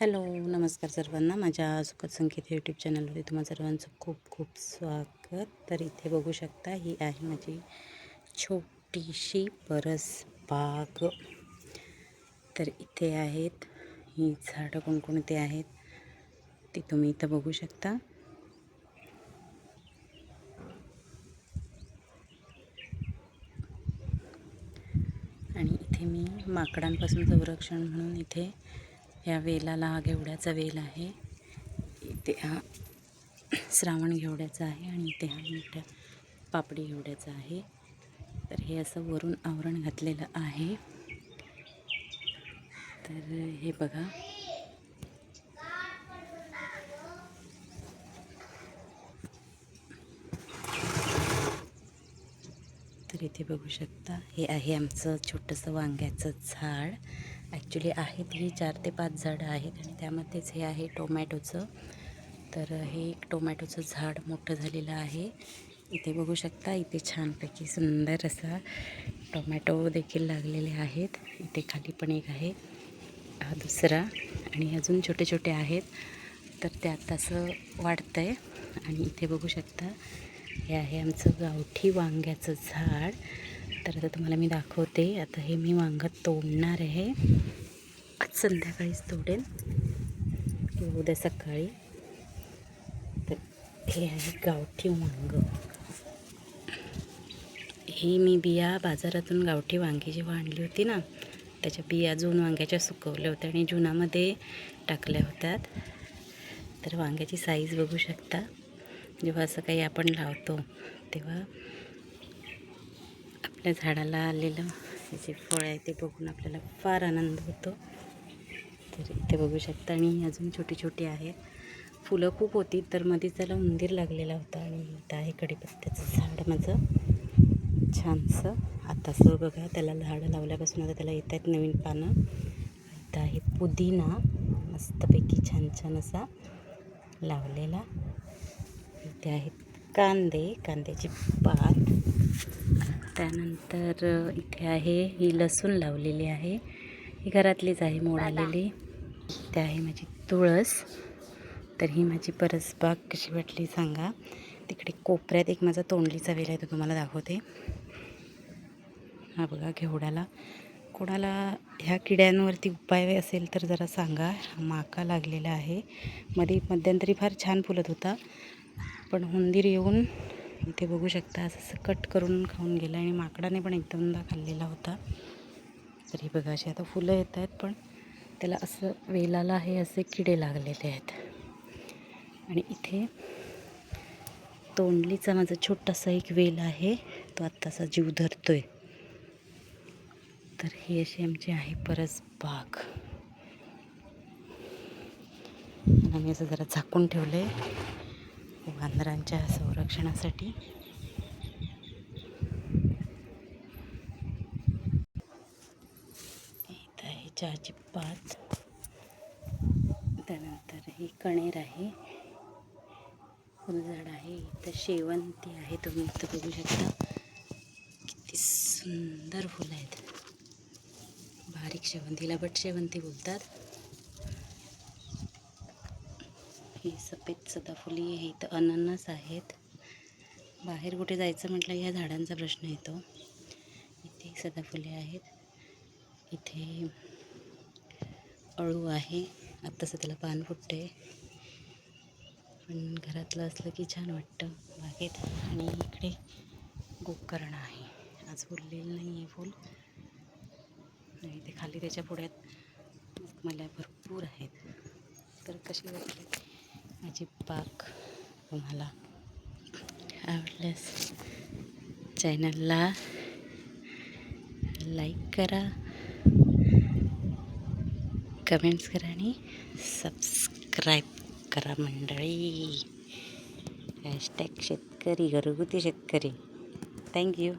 Hello नमस्कार सर्वांना. माझ्या सुखद संकेत यूट्यूब चॅनलमध्ये तुम्हा सर्वांचं खूप खूप स्वागत. तर इथे बघू शकता ही आहे माझी छोटीशी परस बाग. तर इथे आहेत ही झाडं कोणकोणती आहेत ती तुम्ही इथं बघू शकता. आणि इथे मी माकडांपासून संरक्षण म्हणून इथे ह्या वेलाला हा घेवड्याचा वेल आहे. इथे हा श्रावण घेवड्याचा आहे आणि इथे हा मोठ्या पापडी घेवड्याचा आहे. तर हे असं वरून आवरण घातलेलं आहे. तर हे बघा. तर इथे बघू शकता हे आहे आमचं छोटंसं वांग्याचं झाड. ॲक्च्युली आहेत ही चार ते पाच झाडं आहेत आणि त्यामध्येच हे आहे टोमॅटोचं. तर हे एक टोमॅटोचं झाड मोठं झालेलं आहे. इथे बघू शकता इथे छानपैकी सुंदर असा टोमॅटो देखील लागलेले आहेत. इथे खाली पण एक आहे हा दुसरा आणि अजून छोटे छोटे आहेत. तर त्यात असं वाढतं आहे आणि इथे बघू शकता हे आहे आमचं गावठी वांग्याचं झाड. तर आता तुम्हाला मी दाखवते. आता हे मी वांगं तोडणार आहे. आज संध्याकाळीच तोडेल. किंवा उद्या सकाळी. तर हे आहे गावठी वांग. ही मी बिया बाजारातून गावठी वांगी जेव्हा आणली होती ना त्याच्या बिया जून वांग्याच्या सुकवल्या होत्या आणि जुनामध्ये टाकल्या होत्या तर वांग्याची साईज बघू शकता. जेव्हा असं काही आपण लावतो तेव्हा आपल्या झाडाला आलेलं. हे जे फळ आहे ते बघून आपल्याला फार आनंद होतो. तर इथे बघू शकता आणि अजून छोटी छोटी आहेत फुलं खूप होती तर मध्ये त्याला उंदीर लागलेला होता आणि इथं आहे कडीपत्त्याचं झाड माझं. छानसं. आता सर बघा त्याला झाडं लावल्यापासून आता त्याला येत आहेत नवीन पानं. इथं आहे पुदिना. मस्तपैकी छान छान असा लावलेला. इथे आहेत कांदे. कांद्याची पात. त्यानंतर इथे आहे ही लसूण लावलेली आहे. ही घरातलीच आहे मोड आलेली. इथे आहे माझी तुळस. तर ही माझी परसबाग कशी वाटली सांगा. तिकडे कोपऱ्यात एक माझा तोंडलीचा वेल आहे तो तुम्हाला दाखवते. हा बघा घेवड्याला कोणाला ह्या किड्यांवरती उपाय असेल तर जरा सांगा. माका लागलेला आहे. मध्ये मध्यंतरी फार छान फुलत होता. पण हुंदीर येऊन इथे बघू शकता असं कट करून खाऊन गेलं आणि माकडाने पण एकदमदा खाल्लेला होता. तरी बघा अशी आता फुलं येत आहेत पण त्याला असं वेलाला हे असे किडे लागलेले आहेत. आणि इथे तोंडलीचा माझा छोटासा एक वेल आहे तो आत्ताचा जीव धरतो आहे तर ही अशी आमची आहे परस बाग. आम्ही असं जरा झाकून ठेवलं आहे वानरांच्या संरक्षणासाठी. इथं आहे चहाची पात त्यानंतर ही कणेर आहे. फुलझाड आहे. इथं शेवंती आहे. तुम्ही इथं बघू शकता. किती सुंदर फुलं आहेत. बारीक शेवंतीला बट शेवंती बोलतात. ही सफेद सदाफुली आहे इथं अननस आहेत. बाहेर कुठे जायचं म्हटलं ह्या झाडांचा प्रश्न येतो. इथे सदाफुले आहेत. इथे अळू आहे. आत्ताचं त्याला पान फुटते पण घरातलं असलं की छान वाटतं. बागेत आणि इकडे गोकर्ण आहे. आज फुललेलं नाही आहे फूल इथे खाली त्याच्या पुढ्यात मला भरपूर आहेत. तर कशी वाटली? माझी पाक तुम्हाला आवडल्यास चॅनलला लाईक करा कमेंट्स करा आणि सबस्क्राईब करा मंडळी. हॅशटॅग शेतकरी घरगुती शेतकरी. थँक्यू